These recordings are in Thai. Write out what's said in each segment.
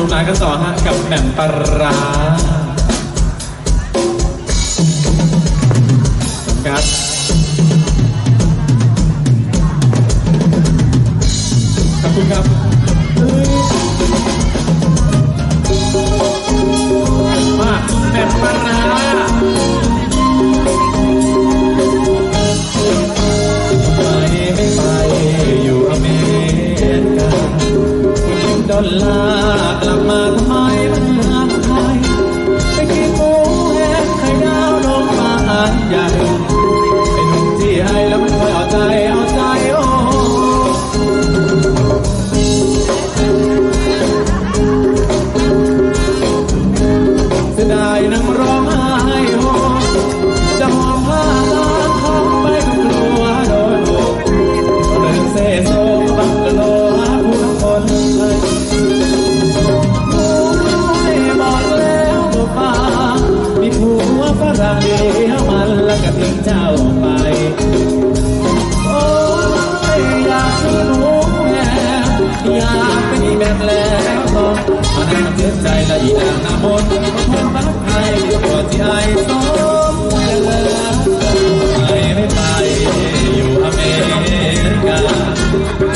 นุกสนากันต่อฮะกับแหม่มปาราครับขอบคุณครับมาแหม่มปาราไปไม่ไปอยู่อเมริกาคุณยิงดอลลาร์ นั่งร้องไห้โฮจะหอมผ้าล้างทองไปก็กลัวโดนโบกเดินเซ่โซบังกะโลหาผู้คนเลยโอ้ยบอกแล้วบอกมามีผัวฝรั่งเดียวมันแล้วก็ทิ้งเจ้าไป เสียใจและอีนางหน้ามนต์คนรักใครตัวที่ไอ้สมไปไม่ไปอยู่อเมริกา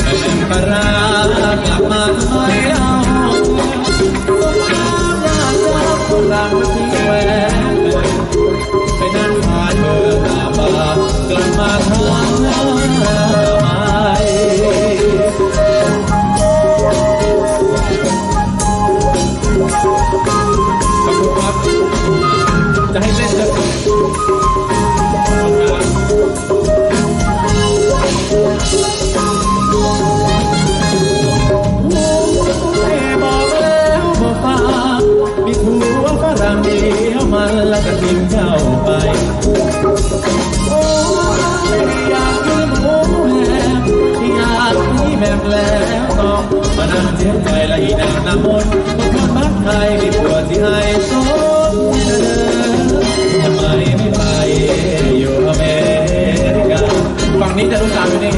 ไม่เป็นปรากลับมาทำไมเล่าสงครามยากจะฝรั่งมาทิ้ แล้วก็ทิ้งเจ้าไป โอ้ยอยากกินหมูแห้งอยากมีแบบแล้วต้องมานั่งเสียใจและอีนางน้ำมนต์คนมักใครมีผัวที่ให้สมทำไมไม่ไปอยู่อเมริกาฝั่งนี้จะรู้จักอยู่นี่